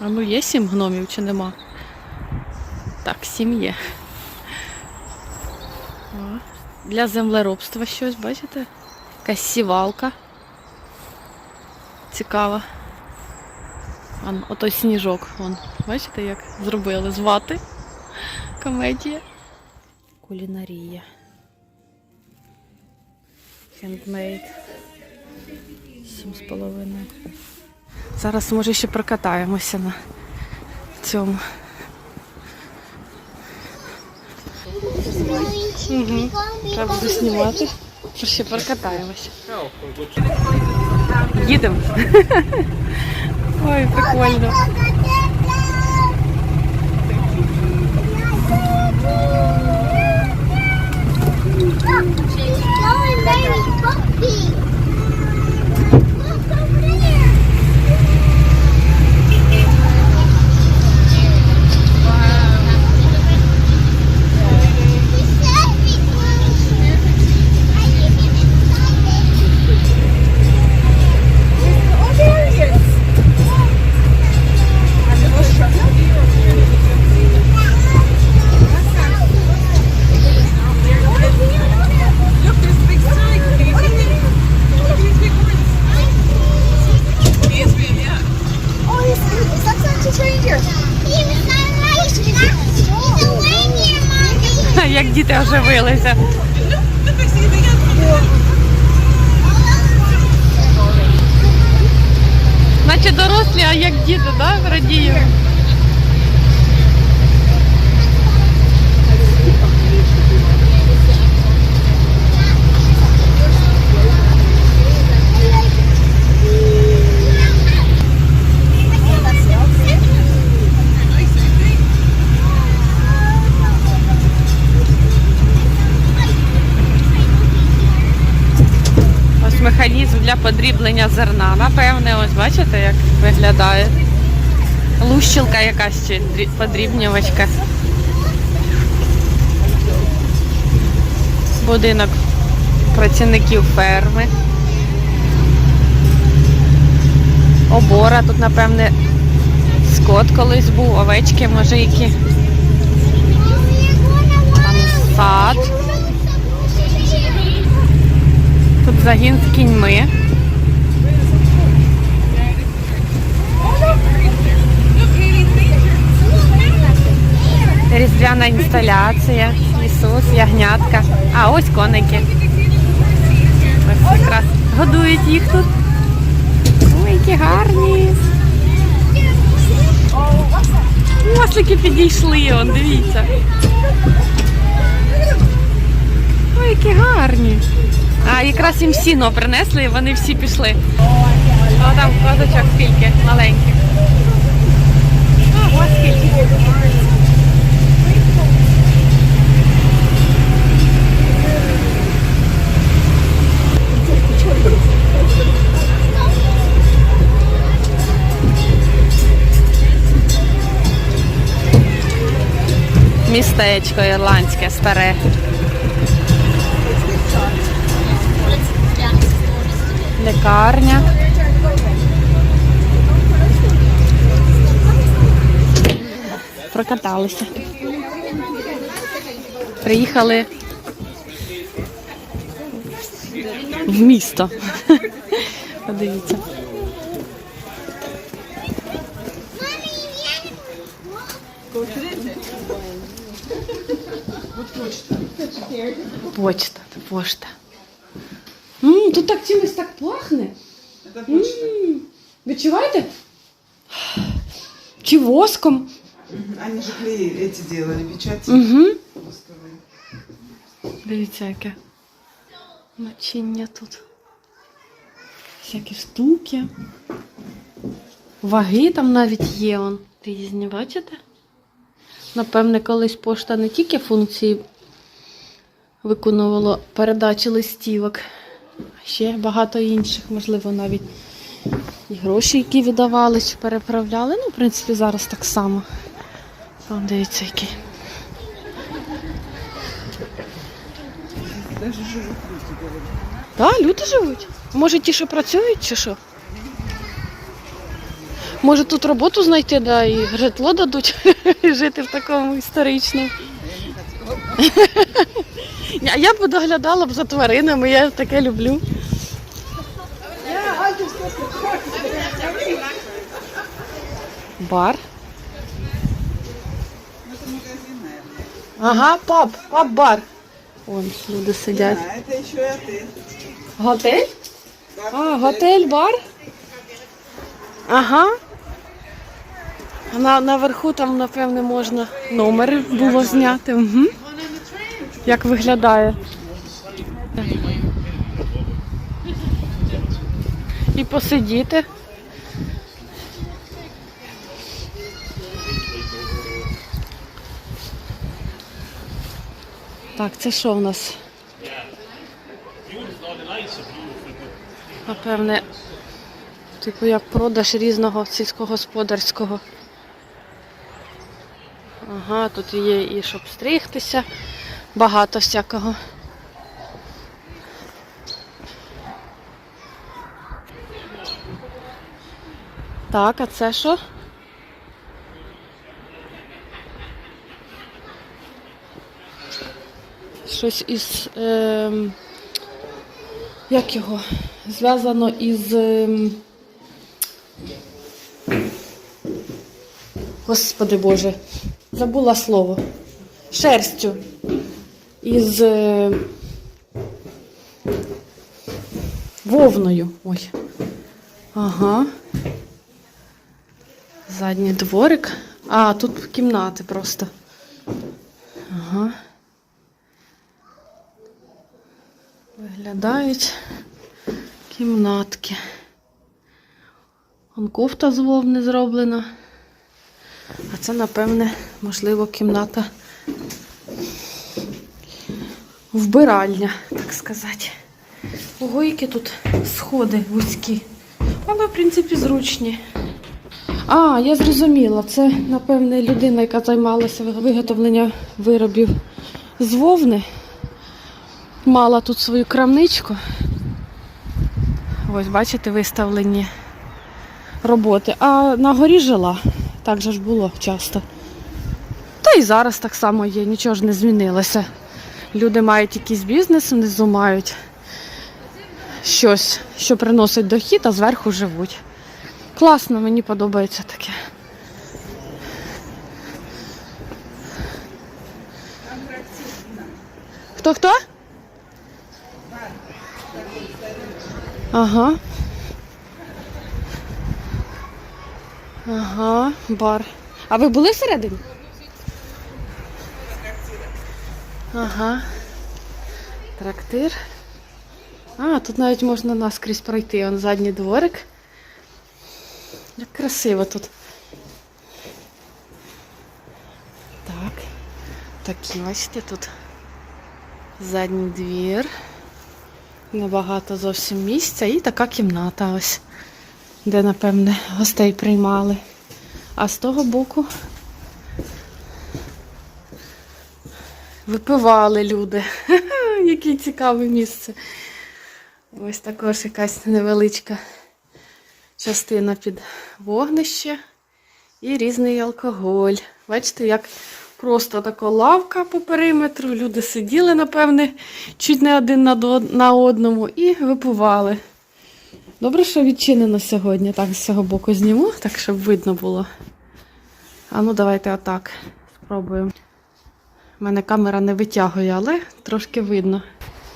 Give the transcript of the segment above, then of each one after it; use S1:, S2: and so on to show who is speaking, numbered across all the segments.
S1: А ну є сім гномів чи нема? Так, сім є. О, для землеробства щось, бачите? Якась сівалка. Цікава. Вон, отой сніжок. Вон. Бачите, як зробили з вати. Комедія. Кулінарія. Хендмейд. Сім з половиною. Зараз, може, ще прокатаємося на цьому. Угу. Треба буде знімати. Ще прокатаємося. Їдемо. Ой, прикольно.
S2: Going very bumpy.
S1: Оживилися. Наче дорослі, а як діти, да? Радіємо. Механізм для подріблення зерна. Напевне, ось бачите, як виглядає. Лущилка якась чи подрібнювачка. Будинок працівників ферми. Обора тут, напевне, скот колись був, овечки, може які. Там сад. Тут загін з кіньми. Різдвяна інсталяція. Ісус, ягнятка. А ось коники. Ось якраз годують їх тут. Ой, які гарні. Ослики підійшли, он, дивіться. Ой, які гарні. А якраз їм сіно принесли і вони всі пішли. О, там козочок скільки маленьких. Містечко ірландське старе. Лекарня. Прокаталися. Приїхали в місто. Подивіться. Почта, пошта. М, тут так чимось так пахне.
S3: Это почта.
S1: М, Відчуваєте? Чи воском?
S3: Они же клей эти делали, печати
S1: Угу.
S3: восковые.
S1: Дивіться, яке начиння тут. Всякі штуки. Ваги там навіть є он. Різні, бачите? Напевне, колись пошта не тільки функції виконувала передачі листівок, а ще багато інших, можливо, навіть і гроші, які віддавали чи переправляли. Ну, в принципі, зараз так само. Там дивіться, який. Так, люди живуть. Може, ті, що працюють, чи що? Може тут роботу знайти, да, і житло дадуть жити в такому історичному. А я б доглядала б за тваринами, я таке люблю. Бар. Ага, паб, паб-бар. Вон люди сидять.
S4: А, отель.
S1: Готель? А, готель, бар? Ага. На, наверху там, напевне, можна номер було зняти. Угу. Як виглядає. І посидіти. Так, це що у нас? Напевне, типу як продаж різного сільськогосподарського. Ага, тут є і щоб стригтися, багато всякого. Так, а це що? Щось із. ем, як його? Зв'язано із. ем, Господи Боже, забула слово. Шерстю. Із е, вовною. Ой. Ага. Задній дворик. А, тут кімнати просто. Ага. Виглядають кімнатки. Вон кофта з вовни зроблена. А це, напевне, можливо, кімната вбиральня, так сказати. Ого, які тут сходи вузькі. Але, в принципі, зручні. А, я зрозуміла. Це, напевне, людина, яка займалася виготовленням виробів з вовни. Мала тут свою крамничку. Ось, бачите, виставлені роботи. А на горі жила. Так же ж було часто. Та і зараз так само є, нічого ж не змінилося. Люди мають якийсь бізнес, внизу мають щось, що приносить дохід, а зверху живуть. Класно, мені подобається таке. Хто хто? Ага. Ага, бар. А ви були всередині? Ага. Трактир. А, тут навіть можна наскрізь пройти. Он задній дворик. Як красиво тут. Так. Такі, бачите, тут задній двір. Небагато зовсім місця. І така кімната ось, де, напевне, гостей приймали. А з того боку випивали люди. Яке цікаве місце. Ось також якась невеличка частина під вогнище і різний алкоголь. Бачите, як просто така лавка по периметру. Люди сиділи, напевне, чуть не один на одному і випивали. Добре, що відчинено сьогодні. Так, з цього боку зніму, так щоб видно було. А ну давайте отак спробуємо. Мене камера не витягує, але трошки видно.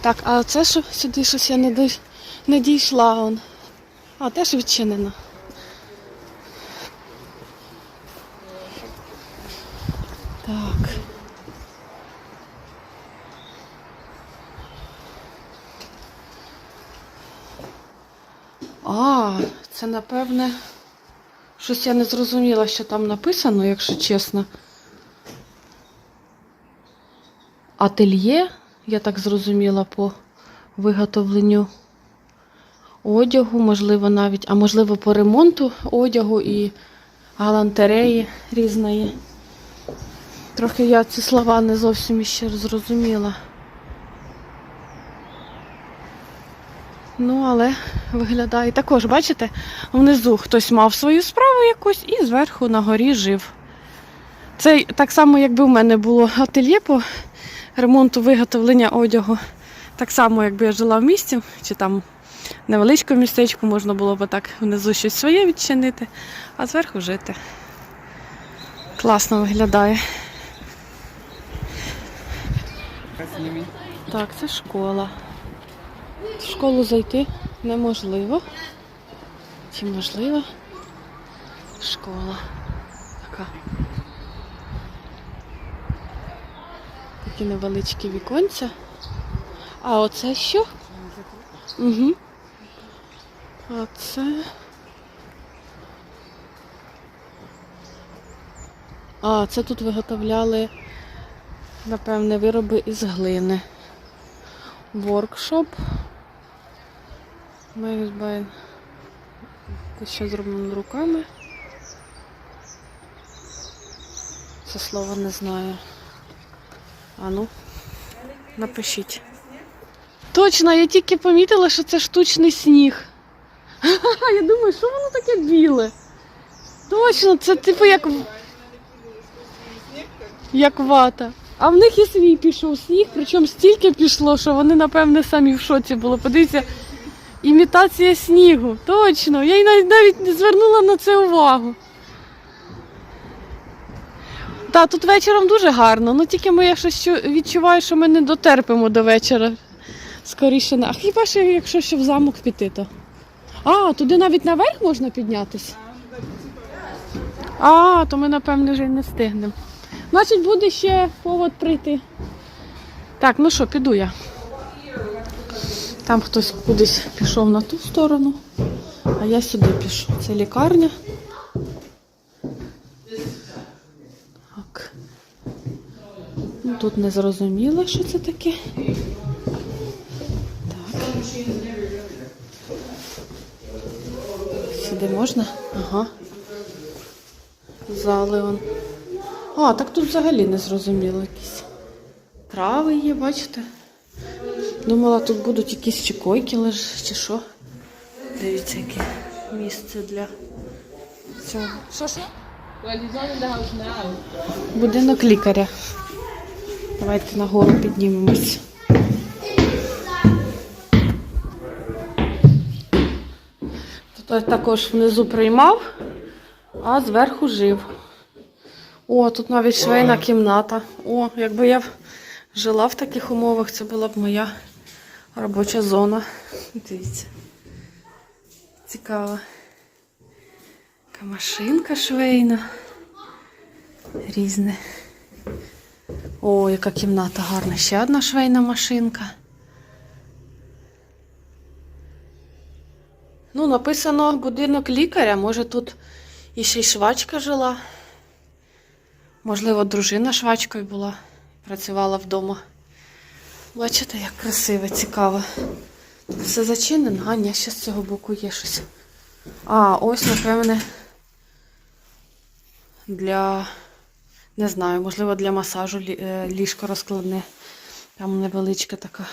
S1: Так, а це що сюди щось я не, дой... не дійшла. Он. А, теж відчинено. Так. А, це напевне. Щось я не зрозуміла, що там написано, якщо чесно. Ательє, я так зрозуміла, по виготовленню одягу, можливо, навіть, а можливо, по ремонту одягу і галантереї різної. Трохи я ці слова не зовсім ще зрозуміла. Ну, але виглядає також, бачите, внизу хтось мав свою справу якусь і зверху на горі жив. Це так само, якби в мене було ательє по ремонту виготовлення одягу. Так само, якби я жила в місті, чи там невеличкому містечку, можна було б так внизу щось своє відчинити, а зверху жити. Класно виглядає. Так, це школа. В школу зайти неможливо. Чи можливо? Школа. Така. Такі невеличкі віконця. А оце що? Угу. А це. А, це тут виготовляли, напевне, вироби із глини. Воркшоп. Мейсбайн. Те, що зроблено руками. Це слово не знаю. А ну, напишіть. Точно, я тільки помітила, що це штучний сніг. Я думаю, що воно таке біле? Точно, це типу як. Як вата. А в них і свій пішов сніг, причому стільки пішло, що вони, напевне, самі в шоці були. Подивіться, імітація снігу. Точно. Я й навіть не звернула на це увагу. Так, тут вечором дуже гарно, ну тільки ми я щось відчуваю, що ми не дотерпимо до вечора. Скоріше не. А хіба що якщо ще в замок піти, то. А, туди навіть наверх можна піднятися? А, то ми, напевне, вже й не встигнемо. Значить, буде ще повод прийти. Так, ну що, піду я. Там хтось кудись пішов на ту сторону, а я сюди пішов. Це лікарня. Так. Ну, тут не зрозуміло, що це таке. Так. Сюди можна? Ага. Зали он. А, так тут взагалі не зрозуміло якісь. Трави є, бачите? Думала, тут будуть якісь чи койки лежать, чи що. Дивіться, яке місце для цього. Що що? Будинок лікаря. Давайте нагору піднімемось. Тут також внизу приймав, а зверху жив. О, тут навіть швейна кімната. О, якби я жила в таких умовах, це була б моя робоча зона. Дивіться. Цікаво. Така машинка швейна. Різне. О, яка кімната гарна. Ще одна швейна машинка. Ну, написано будинок лікаря. Може тут і ще й швачка жила. Можливо, дружина швачкою була, працювала вдома. Бачите, як красиво, цікаво. Все зачинено, а ні, ще з цього боку є щось. А, ось, напевне, для, не знаю, можливо, для масажу е, ліжко розкладне. Там невеличка така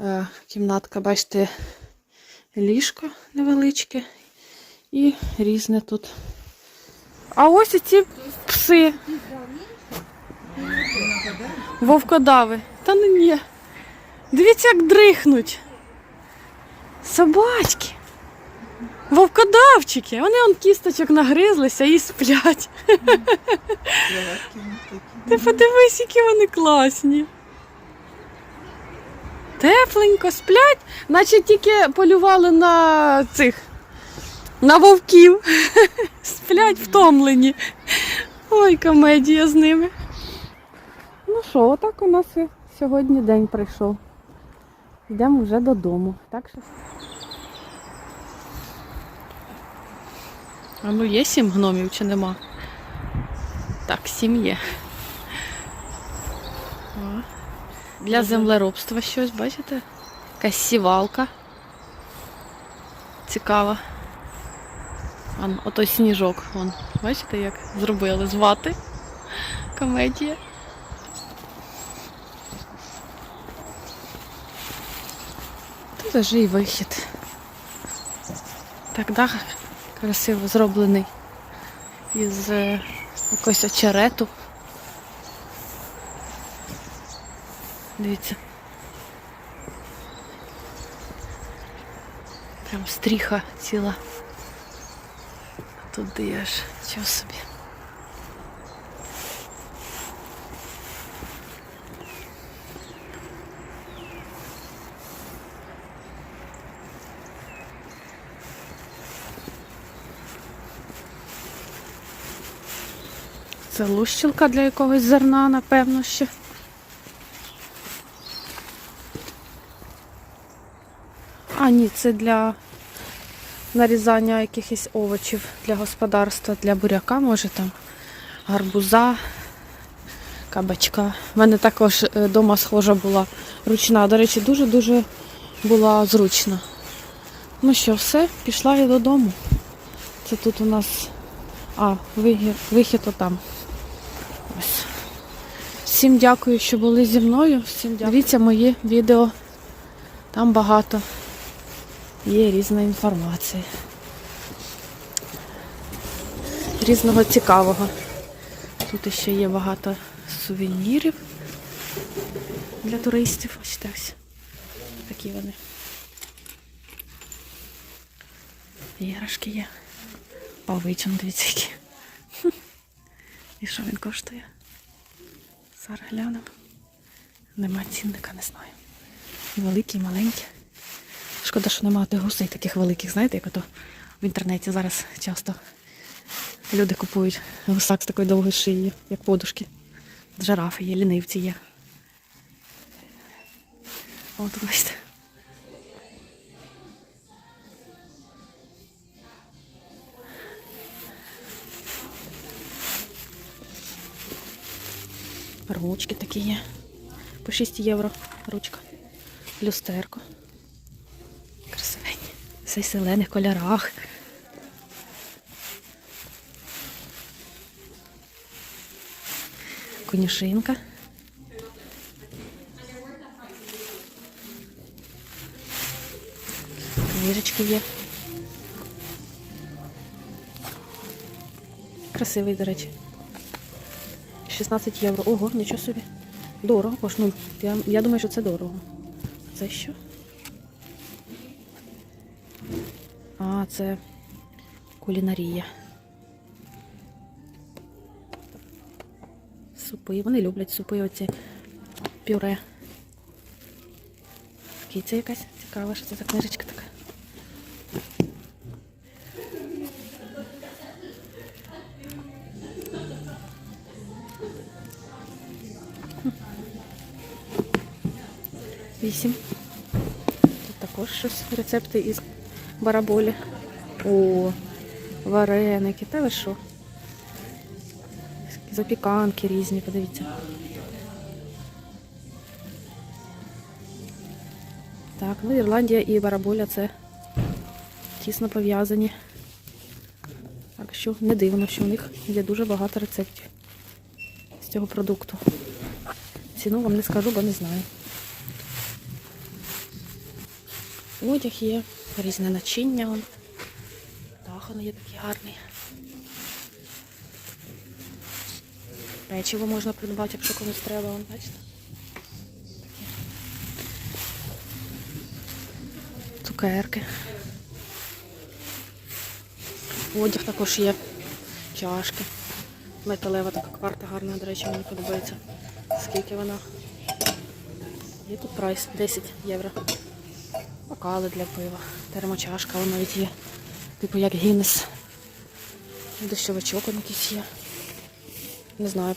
S1: е, кімнатка, бачите, ліжко невеличке і різне тут. А ось і ці пси. Вовкодави. Та ну ні. Дивіться, як дрихнуть. Собачки. Вовкодавчики. Вони он кісточок нагризлися і сплять. Ти подивись, які вони класні. Тепленько сплять, наче тільки полювали на цих на вовків. Сплять втомлені. Ой, комедія з ними. Ну що, отак у нас сьогодні день прийшов. Йдемо вже додому. Так що. А ну є сім гномів чи нема? Так, сім є. О. Для землеробства щось, бачите? Якась сівалка. Цікава. Вон, ото сніжок. Вон. Бачите, як зробили з вати. Комедія. Та Це і вихід. Так дах красиво зроблений із е, якогось очерету. Дивіться. Прям стріха ціла. Туди аж чого собі. Це лущилка для якогось зерна, напевно, ще. А, ні, це для нарізання якихось овочів для господарства, для буряка, може там гарбуза, кабачка. У мене також вдома схожа була ручна. До речі, дуже-дуже була зручна. Ну що, все, пішла я додому. Це тут у нас. А, вихід отам. Всім дякую, що були зі мною. Всім дякую. Дивіться мої відео. Там багато є різна інформація. Різного цікавого. Тут ще є багато сувенірів для туристів. Ось так. Такі вони. Іграшки є. Павичон, дивіться які. І що він коштує? Зараз глянемо. Нема цінника, не знаю. І великі, і маленькі. Шкода, що немає гусей таких великих, знаєте, як ото в інтернеті зараз часто люди купують гусак з такою довгою шиєю, як подушки. Жирафи є, лінивці є. От бачите. Ручки такі є. По 6 євро ручка. Люстерко. Красивенні. Все в зелених кольорах. Конюшинка. Книжечки є. Красивий, до речі. 16 євро. Ого, нічого собі. Дорого, бо ну, я, я думаю, що це дорого. Це що? А, це кулінарія. Супи. Вони люблять супи оці пюре. Киця якась цікава, що це за книжечка така. Вісім. Тут також щось рецепти із бараболі. О, вареники. Та ви що? Запіканки різні, подивіться. Так, ну Ірландія і бараболя це тісно пов'язані. Так що не дивно, що в них є дуже багато рецептів з цього продукту. Ціну вам не скажу, бо не знаю. Одяг є, різне начиння. Вон. Є такий гарний. Печиво можна придбати, якщо комусь треба, вон, бачите? Такі. Цукерки. Одяг також є. Чашки. Металева така кварта гарна, до речі, мені подобається. Скільки вона? Є тут прайс 10 євро. Бокали для пива, термочашка воно навіть є. Типу як Гіннес. Дощовичок якийсь є. Не знаю,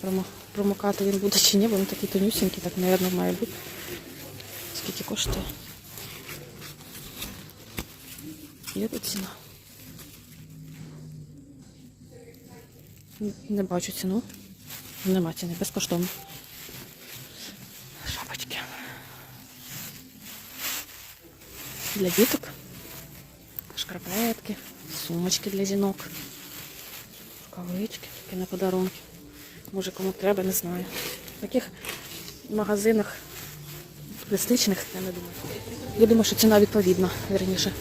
S1: промокати він буде чи ні, бо він такий тонюсенький, так, мабуть, має бути. Скільки коштує? Є тут ціна. Не бачу ціну. Нема ціни, безкоштовно. Для діток. Шкарпетки, сумочки для жінок. Рукавички такі на подарунки. Може кому треба, не знаю. В таких магазинах туристичних, я не думаю. Я думаю, що ціна відповідна, вірніше.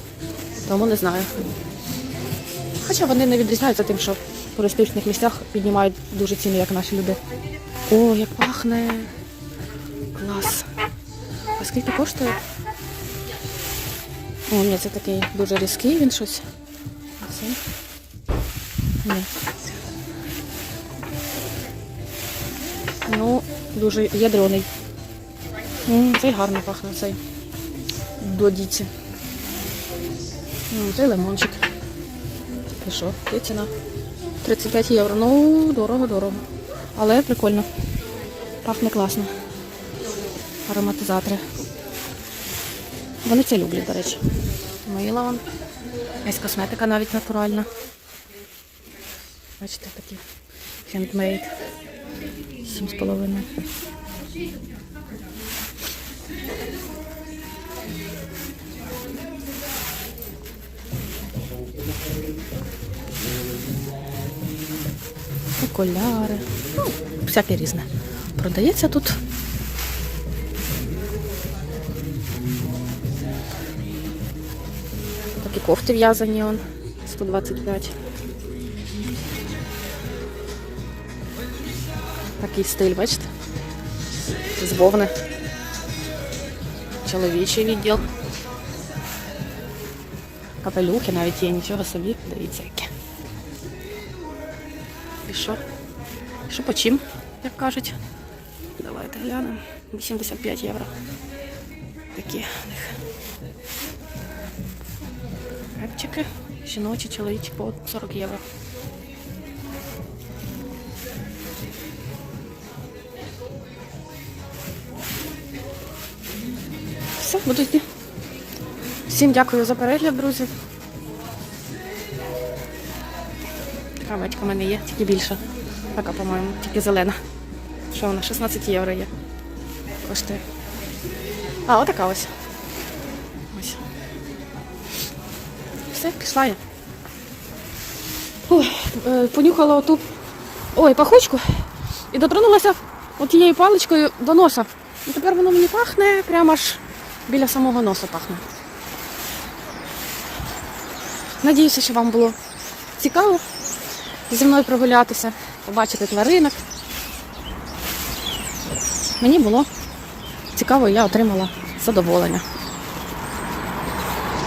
S1: Тому не знаю. Хоча вони не відрізняються тим, що в туристичних місцях піднімають дуже ціни, як наші люди. О, як пахне. Клас. А скільки коштує? О, ні, це такий дуже різкий він щось. Це? Ні. Ну, дуже ядрений. Цей гарно пахне, цей. До діці. Цей лимончик. І що? Є ціна? 35 євро. Ну, дорого, дорого. Але прикольно. Пахне класно. Ароматизатори. Вони це люблять, до речі. Мила вон. Ось косметика навіть натуральна. Бачите, такі хендмейд. Сім з половиною. Окуляри. Ну, всяке різне. Продається тут. Кофти в'язані он 125. Такий стиль, бачите? З вовни. Чоловічий відділ. Капелюхи навіть є, нічого собі. Дивіться яке. І що? Що по чим, як кажуть? Давайте глянемо. 85 євро. Такі. Репчики. Жіночі, чоловічі по 40 євро. Все, буду йти. Всім дякую за перегляд, друзі. Така батька в мене є, тільки більша. Така, по-моєму, тільки зелена. Що вона? 16 євро є. Коштує. А, отака. Ось. Все, пішла я. Ой, е, понюхала оту ой, пахучку і дотронулася отією паличкою до носа. І тепер воно мені пахне, прямо аж біля самого носа пахне. Надіюся, що вам було цікаво зі мною прогулятися, побачити тваринок. Мені було цікаво, і я отримала задоволення.